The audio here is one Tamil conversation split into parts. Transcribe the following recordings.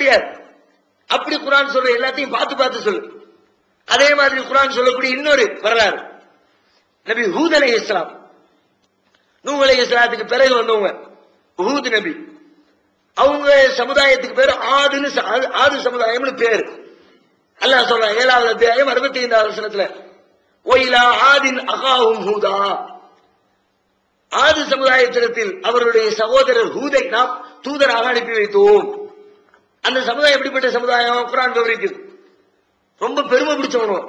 முடியாது. அப்படி குரான் சொல்ற எல்லாத்தையும் பார்த்து பார்த்து சொல்லு. அதே மாதிரி குரான் சொல்லக்கூடிய இன்னொரு வரலாறு. நபி ஹூத் அலை இஸ்லாம் நூஹ் அலை இஸ்லாத்துக்கு பிறகு வந்தவங்க ஹூத் நபி. அவங்க சமுதாயத்துக்கு பேர் ஆதுன்னு ச- ஆது- சமுதாயம்னு பேர். அல்லாஹ் சொல்றான் ஏழாவது அத்தியாயம் அறுபத்தி ஐந்தாவது வருஷத்துல ஒயிலா ஆதின் அகாவும் ஹூதா. ஆது சமுதாயத்திடத்தில் அவருடைய சகோதரர் ஹூதை நாம் தூதராக அனுப்பி வைத்தோம். அந்த சமுதாயம் எப்படிப்பட்ட சமுதாயம்? குரான் விவரிக்குது ரொம்ப பெருமை பிடிச்சவனும்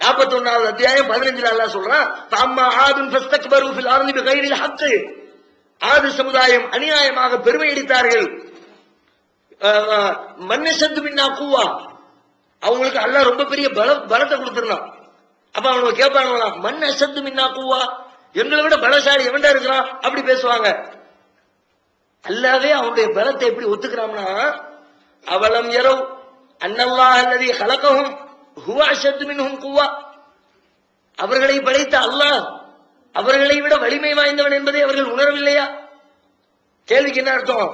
நாற்பத்தி ஒன்னாவது அத்தியாயம் பதினஞ்சுல அல்லாஹ் சொல்றான் தாம்மா ஆதுன் ஃபஸ்தக்பரு ஃபில் ஆது சமுதாயம் அநியாயமாக பெருமை அடித்தார்கள் மன்னசத்து மின்னா கூவா. அவங்களுக்கு அல்ல ரொம்ப பெரிய பல பலத்தை கொடுத்துருந்தான். அப்ப அவங்க கேட்பாங்களா மண் அசத்து மின்னா கூவா? எங்களை விட பலசாலி எவன்டா இருக்கிறான்? அப்படி பேசுவாங்க. அல்லாவே அவனுடைய பலத்தை எப்படி ஒத்துக்கிறான்னா அவலம் எரவ் அன்னல்லாஹ் அல்லது கலக்கவும் ஹுவா அஷத்து மின்ஹும் குவா அவர்களை படைத்த அல்லாஹ் அவர்களை விட வலிமை வாய்ந்தவன் என்பதை அவர்கள் உணரவில்லையா? கேள்விக்கு என்ன அர்த்தம்?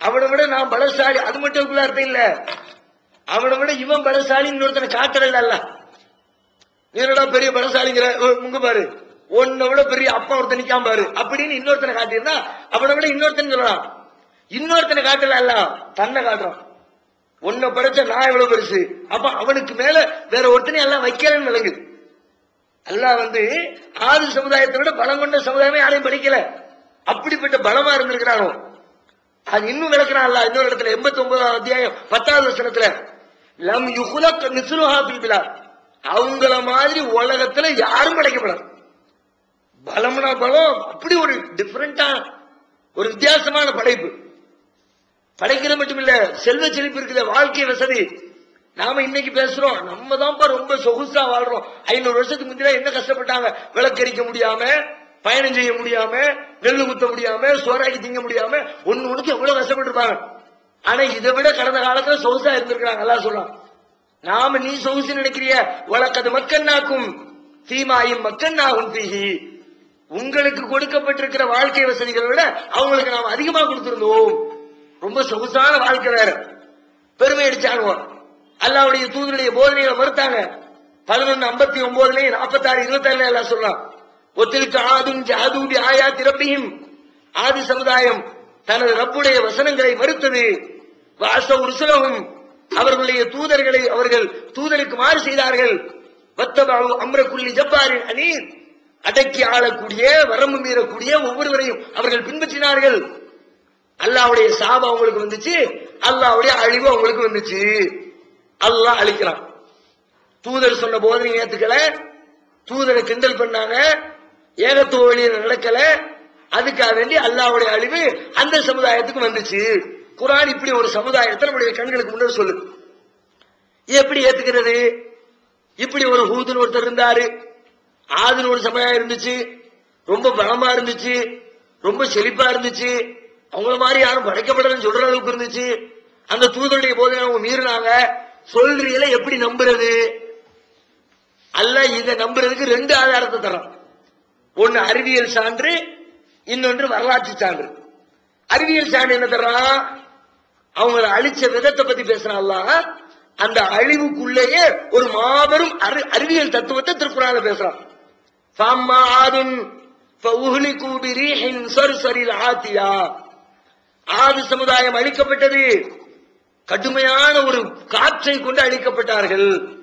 அவனை விட நான் பலசாலி அது மட்டும் இருக்குள்ள அர்த்தம் இல்ல. அவனை விட இவன் பலசாலி இன்னொருத்தனை காட்டுறல அல்ல நீனடா பெரிய பலசாலிங்கிற? முங்க பாரு. உன்னை விட பெரிய அப்பா ஒருத்தன் நிக்காம பாரு. அப்படின்னு இன்னொருத்தனை காட்டியிருந்தா அவனை விட இன்னொருத்தன் சொல்லலாம். இன்னொருத்தனை காட்டல அல்ல தன்னை காட்டுறான். உன்னை படைச்ச நான் எவ்வளவு பெருசு? அப்ப அவனுக்கு மேல வேற ஒருத்தனை எல்லாம் வைக்கிறேன்னு விளங்குது. அல்லாஹ் வந்து ஆறு சமுதாயத்தை விட பலம் கொண்ட சமுதாயமே யாரையும் படிக்கல அப்படிப்பட்ட பலமா இருந்திருக்கிறானோ? அது இன்னும் விளக்குறான் அல்ல இன்னொரு இடத்துல எண்பத்தி ஒன்பதாம் அத்தியாயம் பத்தாவது வருஷத்துல லம் யுகுலக் மிசுலுஹா ஃபில் அவங்கள மாதிரி உலகத்துல யாரும் படைக்கப்படாது பலம்னா பலம் அப்படி ஒரு டிஃபரெண்டா ஒரு வித்தியாசமான படைப்பு. படைக்கிறது மட்டும் இல்ல செல்வ செழிப்பு இருக்குது வாழ்க்கை வசதி. நாம இன்னைக்கு பேசுறோம் நம்ம தான்ப்பா ரொம்ப சொகுசா வாழ்றோம். ஐநூறு வருஷத்துக்கு முந்தினா என்ன கஷ்டப்பட்டாங்க? விளக்கரிக்க முடியாம பயணம் செய்ய முடியாம நெல்லு குத்த முடியாம சோறாக்கி திங்க முடியாம ஒண்ணு ஒண்ணுக்கு எவ்வளவு கஷ்டப்பட்டிருப்பாங்க? ஆனா இதை விட கடந்த காலத்துல சொகுசா இருந்திருக்கிறாங்க எல்லாம் சொல்லலாம் நாம நீ சொகுசு நினைக்கிறிய? வழக்கது மக்கன்னாக்கும் தீமாயும் மக்கன்னாகும் தீகி உங்களுக்கு கொடுக்கப்பட்டிருக்கிற வாழ்க்கை வசதிகளை விட அவங்களுக்கு நாம் அதிகமா கொடுத்திருந்தோம். ரொம்ப சொகுசான வாழ்க்கை வேற பெருமை அடிச்சாங்க அல்லாவுடைய தூதருடைய போதனைகளை மறுத்தாங்க. பதினொன்னு ஐம்பத்தி ஒன்பதுலயும் நாற்பத்தி ஆறு இருபத்தி ஆறுல எல்லாம் சொல்லலாம் ஒத்திருக்கு ஆதும் ஜாதூபி ஆயா திறப்பியும் ஆதி சமுதாயம் தனது ரப்புடைய வசனங்களை மறுத்தது. வாச உருசலகும் அவர்களுடைய தூதர்களை அவர்கள் தூதருக்கு மாறு செய்தார்கள். வத்தபாவு அம்ரக்குள்ளி ஜப்பாரின் அநீர் அடக்கி ஆளக்கூடிய வரம்பு மீறக்கூடிய ஒவ்வொருவரையும் அவர்கள் பின்பற்றினார்கள். அல்லாவுடைய சாபம் அவங்களுக்கு வந்துச்சு அல்லாவுடைய அழிவு அவங்களுக்கு வந்துச்சு. அல்லாஹ் அழிக்கிறான். தூதர் சொன்ன போதனை ஏத்துக்கல. தூதரை கிண்டல் பண்ணாங்க. ஏகத்துவ வழியில நடக்கல. அதுக்காக வேண்டி அல்லாவுடைய அழிவு அந்த சமுதாயத்துக்கு வந்துச்சு. குரான் இப்படி ஒரு சமுதாயத்தை நம்முடைய கண்களுக்கு முன்னாடி சொல்லுது எப்படி ஏத்துக்கிறது? இப்படி ஒரு ஹூதுன்னு ஒருத்தர் இருந்தாரு. ஆதுன்னு ஒரு சமுதாயம் இருந்துச்சு. ரொம்ப பலமா இருந்துச்சு. ரொம்ப செழிப்பா இருந்துச்சு. அவங்கள மாதிரி யாரும் படைக்கப்படலன்னு சொல்ற அளவுக்கு இருந்துச்சு. அந்த தூதருடைய போதை அவங்க மீறினாங்க. சொல்றீங்கள எப்படி நம்புறது? அல்ல இதை நம்புறதுக்கு ரெண்டு ஆதாரத்தை தரோம் ஒன்னு அறிவியல் சான்று இன்னொன்று வரலாற்று சான்று. அறிவியல் சான்று என்ன தர்றான் அவங்களை அழிச்ச விதத்தை பத்தி பேசுறான்ல அந்த அழிவுக்குள்ளேயே ஒரு மாபெரும் அறிவியல் தத்துவத்தை திருக்குறால பேசுறான். ஆதுன் ஆதியா ஆது சமுதாயம் அழிக்கப்பட்டது. கடுமையான ஒரு காற்றை கொண்டு அழிக்கப்பட்டார்கள்.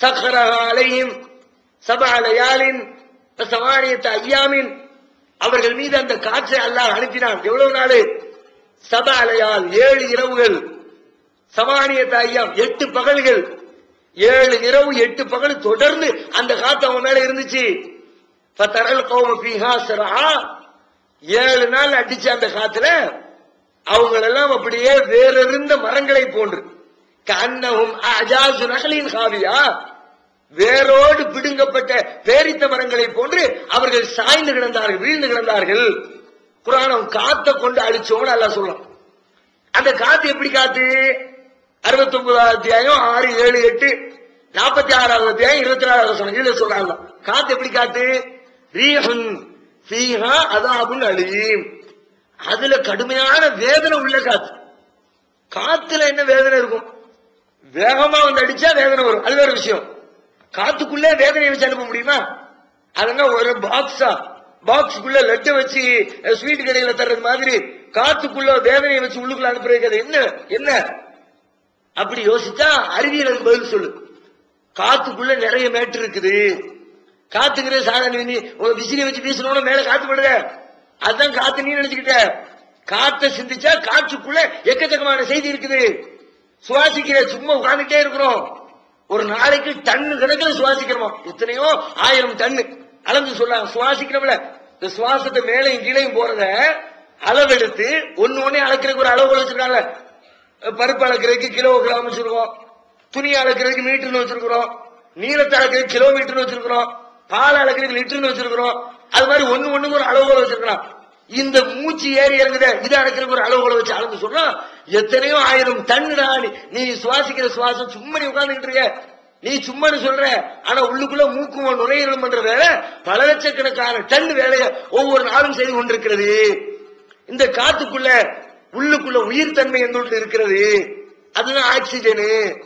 சஹரஹாலையும் சபாலயாலின் சபா சமானியத்த ஐயாமின். அவர்கள் மீது அந்த காற்றை அல்லாஹ் அனுப்பினான். எவ்வளவு நாள்? சபாலயால் ஏழு இரவுகள். சமானியத்த ஐயாம் எட்டு பகல்கள். ஏழு இரவு எட்டு பகல் தொடர்ந்து அந்த காத்து அவன் மேல இருந்துச்சு. பத்தரல் ஏழு நாள் அடிச்சு அந்த காத்துல அவங்களெல்லாம் அப்படியே வேறிருந்த மரங்களை போன்று. கண்ணவும் அஜாசு நகலின் காவியா வேரோடு பிடுங்கப்பட்ட பேரித்த மரங்களை போன்று அவர்கள் சாய்ந்து கிடந்தார்கள் வீழ்ந்து கிடந்தார்கள். குரானம் காத்த கொண்டு அழிச்சோம்னு அல்ல சொல்லலாம் அந்த காத்து எப்படி காத்து? அறுபத்தி ஒன்பதாவது அத்தியாயம் ஆறு ஏழு எட்டு நாற்பத்தி ஆறாவது அத்தியாயம் இருபத்தி நாலாவது சொன்ன இதுல சொல்றாங்க காத்து எப்படி காத்து? ரீஹன் ஃபீஹா அதாபுன் அலீம். அதுல கடுமையான வேதனை உள்ள காத்து. காத்துல என்ன வேதனை இருக்கும்? வேகமா வந்து அடிச்சா வேதனை வரும். அது வேற விஷயம். காத்துக்குள்ளே வேதனையை வச்சு அனுப்ப முடியுமா? அதெல்லாம் ஒரு பாக்ஸா பாக்ஸுக்குள்ள லெட்டை வச்சு ஸ்வீட் கடையில தர்றது மாதிரி காத்துக்குள்ள வேதனையை வச்சு உள்ளுக்குள்ள அனுப்புறதுக்கு அது என்ன? என்ன? அப்படி யோசிச்சா அறிவியல் அதுக்கு பதில் சொல்லு. காத்துக்குள்ள நிறைய மேட்டு இருக்குது. காத்துங்கிறது சாதாரண விதி உங்க வச்சு வீசணும்னா மேல காத்து படுத. அதுதான் காத்து நீ நினைச்சுக்கிட்ட காத்த சிந்திச்சா காற்றுக்குள்ள எக்கச்சக்கமான செய்தி இருக்குது. சுவாசிக்கிற சும்மா உட்கார்ந்துட்டே இருக்கிறோம். ஒரு நாளைக்கு டன்னு கணக்கில் சுவாசிக்கிறோம். எத்தனையோ ஆயிரம் டன்னு. அளந்து சொல்லலாம் சுவாசிக்கிறோம்ல. இந்த சுவாசத்தை மேலையும் கீழையும் போறத அளவெடுத்து ஒன்னு ஒன்னே அளக்கிறதுக்கு ஒரு அளவு வச்சிருக்காங்க. பருப்பு அளக்கிறதுக்கு கிலோகிராம் வச்சிருக்கோம். துணி அளக்கிறதுக்கு மீட்டர்னு வச்சிருக்கிறோம். நீளத்தை அளக்கிறதுக்கு கிலோமீட்டர்னு வச்சிருக்கிறோம். பால் அளக்கிறதுக்கு லிட்டர்னு வச்சிருக்கிறோம். அது மாதிரி ஒண்ணு ஒண்ணுக்கு ஒரு அளவுகளை வச்சிருக்கலாம். இந்த மூச்சு ஏறி இறங்குத இது அடைக்கிறதுக்கு ஒரு அளவுகளை வச்சு அளந்து சொன்னா எத்தனையோ ஆயிரம் டன்னுடா நீ நீ சுவாசிக்கிற சுவாசம் சும்மா நீ உட்கார்ந்துட்டு இருக்க. நீ சும்மா சொல்ற ஆனா உள்ளுக்குள்ள மூக்கும் நுரையீரல் பண்ற வேலை பல லட்சக்கணக்கான டன் வேலையை ஒவ்வொரு நாளும் செய்து கொண்டிருக்கிறது. இந்த காத்துக்குள்ள உள்ளுக்குள்ள உயிர் தன்மை எந்த இருக்கிறது? அதுதான் ஆக்சிஜனு.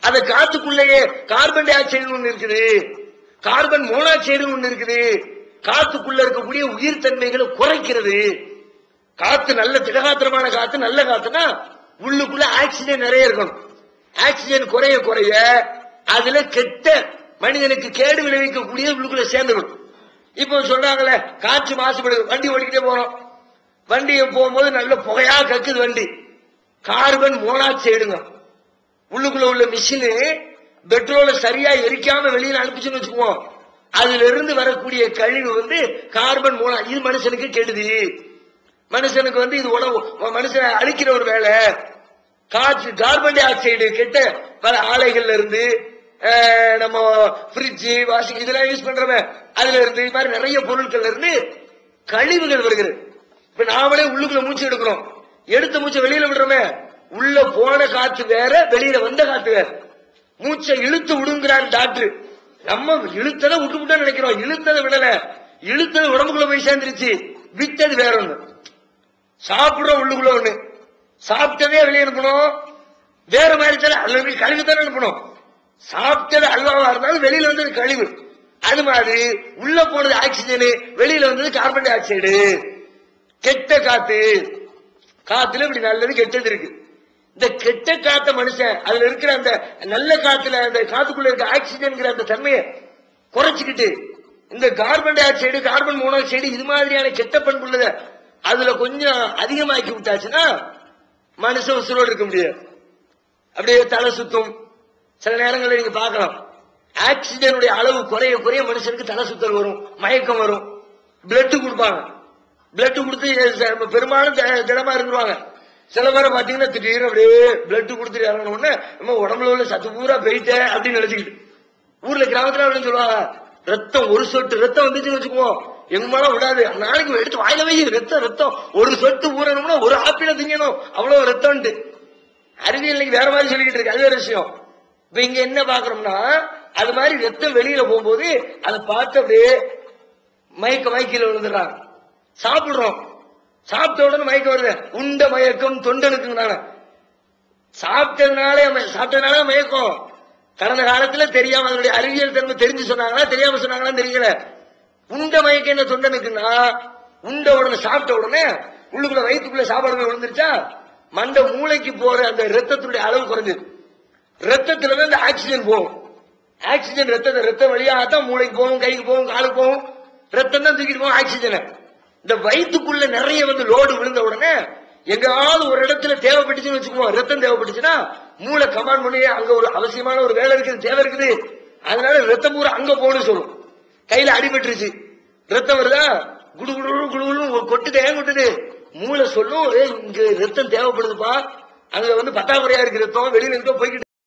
அந்த காத்துக்குள்ளேயே கார்பன் டை ஆக்சைடு ஒண்ணு இருக்குது. கார்பன் மோனாக்சைடு ஒண்ணு இருக்குது. காத்துக்குள்ள இருக்கக்கூடிய உயிர் தன்மைகளை குறைக்கிறது. காத்து நல்ல திடகாத்திரமான காத்து நல்ல காத்துனா உள்ளுக்குள்ள ஆக்சிஜன் நிறைய இருக்கணும். ஆக்சிஜன் குறைய குறைய அதுல கெட்ட மனிதனுக்கு கேடு விளைவிக்கக்கூடிய உள்ளுக்குள்ள சேர்ந்துக்கணும். இப்போ சொல்றாங்களே காற்று மாசுபடுது வண்டி ஓடிக்கிட்டே போறோம். வண்டியை போகும்போது நல்ல புகையா கக்குது வண்டி. கார்பன் மோனாக்சைடுங்க உள்ளுக்குள்ள உள்ள மிஷினு பெட்ரோலை சரியா எரிக்காம வெளியில அனுப்பிச்சுன்னு வச்சுக்குவோம். அதிலிருந்து வரக்கூடிய கழிவு வந்து கார்பன் மூலம் இது மனுஷனுக்கு கெடுதி. மனுஷனுக்கு வந்து இது உணவு மனுஷனை அழிக்கிற ஒரு வேலை. காற்று கார்பன் டை ஆக்சைடு கெட்ட பல ஆலைகள்ல இருந்து நம்ம ஃப்ரிட்ஜு வாஷிங் இதெல்லாம் யூஸ் பண்றவன். அதுல இருந்து இது மாதிரி நிறைய பொருட்கள்ல இருந்து கழிவுகள் வருகிறது. இப்ப நாமளே உள்ளுக்குள்ள மூச்சு எடுக்கிறோம். எடுத்த மூச்சை வெளியில விடுறோமே. உள்ள போன காத்து வேற வெளியில வந்த காத்து வேற. மூச்சை இழுத்து விடுங்கிறான் டாக்டர். நம்ம இழுத்ததை விட்டு நினைக்கிறோம். இழுத்ததை விடல. இழுத்தது உடம்புக்குள்ள போய் சேர்ந்துருச்சு. வித்தது வேற ஒண்ணு. சாப்பிடுறோம் உள்ளுக்குள்ள ஒண்ணு. சாப்பிட்டதே வெளியே அனுப்பணும் வேற மாதிரி தானே. அதுல இருக்க கழிவு தானே அனுப்பணும். சாப்பிட்டது அல்வாவா இருந்தாலும் வெளியில வந்தது கழிவு. அது மாதிரி உள்ள போனது ஆக்சிஜனு வெளியில வந்தது கார்பன் டை ஆக்சைடு கெட்ட காத்து. காத்துல இப்படி நல்லது கெட்டது இருக்கு. இந்த கெட்ட காத்த மனுஷன் அதுல இருக்கிற அந்த நல்ல காத்துல அந்த காத்துக்குள்ள இருக்க ஆக்சிஜன்ங்கிற அந்த தன்மையை குறைச்சிக்கிட்டு இந்த carbon dioxide carbon monoxide இது மாதிரியான கெட்ட பண்புள்ளத அதுல கொஞ்சம் அதிகமாக்கி விட்டாச்சுன்னா மனுஷன் உசுரோடு இருக்க முடியாது. அப்படியே தலை சுத்தும். சில நேரங்களில் நீங்க பார்க்கலாம். ஆக்சிஜனுடைய அளவு குறைய குறைய மனுஷனுக்கு தலை சுத்தல் வரும் மயக்கம் வரும். பிளட்டு கொடுப்பாங்க. பிளட்டு கொடுத்து பெரும்பாலும் திடமா இருந்துருவாங்க. சில பேரை பாத்தீங்கன்னா திடீர்னு அப்படியே பிளட் கொடுத்துட்டு இறங்கின உடனே நம்ம உடம்புல உள்ள சத்து பூரா போயிட்டேன் அப்படின்னு நினைச்சுக்கிட்டு. ஊர்ல கிராமத்துல அப்படின்னு சொல்லுவாங்க. ரத்தம் ஒரு சொட்டு ரத்தம் வந்துச்சுன்னு வச்சுக்குவோம் எங்க மேல விடாது. நாளைக்கு எடுத்து வாயில வை. ரத்தம் ரத்தம். ஒரு சொட்டு ஊறணும்னா ஒரு ஆப்பிள திங்கணும். அவ்வளவு ரத்தம்ட்டு அறிவியல் இன்னைக்கு வேற மாதிரி சொல்லிக்கிட்டு இருக்கு. அது வேற விஷயம். இப்ப இங்க என்ன பாக்குறோம்னா அது மாதிரி ரத்தம் வெளியில போகும்போது அதை பார்த்து அப்படியே மயக்க மயக்கில விழுந்துடுறாங்க. சாப்பிடுறோம். சாப்பிட்ட உடனே மயக்கம் வருது. உண்ட மயக்கம் தொண்டனுக்கு நானே சாப்பிட்டதுனாலே சாப்பிட்டதுனால மயக்கம். கடந்த காலத்துல தெரியாம அதனுடைய அறிவியல் தன்மை தெரிஞ்சு சொன்னாங்களா தெரியாம சொன்னாங்களான்னு தெரியல. உண்ட மயக்கம் என்ன தொண்டனுக்குன்னா உண்ட உடனே சாப்பிட்ட உடனே உள்ளுக்குள்ள வயிற்றுக்குள்ள சாப்பாடு போய் விழுந்துருச்சா? மண்ட மூளைக்கு போற அந்த ரத்தத்துடைய அளவு குறைஞ்சது. ரத்தத்துல தான் இந்த ஆக்சிஜன் போகும். ஆக்சிஜன் ரத்தத்தை ரத்த வழியாக தான் மூளைக்கு போகும் கைக்கு போகும் காலுக்கு போகும். ரத்தம் தான் தூக்கிட்டு போகும் ஆக்சிஜனை. இந்த வயிற்றுக்குள்ள நிறைய வந்து லோடு விழுந்த உடனே எங்காவது ஒரு இடத்துல தேவைப்பட்டுச்சுன்னு வச்சுக்குவோம் ரத்தம் தேவைப்பட்டுச்சுன்னா மூளை கமாண்ட் பண்ணி அங்க ஒரு அவசியமான ஒரு வேலை இருக்குது தேவை இருக்குது. அதனால ரத்தம் பூரா அங்க போகணும்னு சொல்லும். கையில அடிபட்டுருச்சு ரத்தம் வருதா? குடு குடு குழு குடுன்னு கொட்டுது ஏன் கொட்டுது? மூளை சொல்லும் இங்க ரத்தம் தேவைப்படுதுப்பா. அங்க வந்து பத்தாக்குறையா இருக்கு ரத்தம். வெளியில இருக்க போய்கிட்டு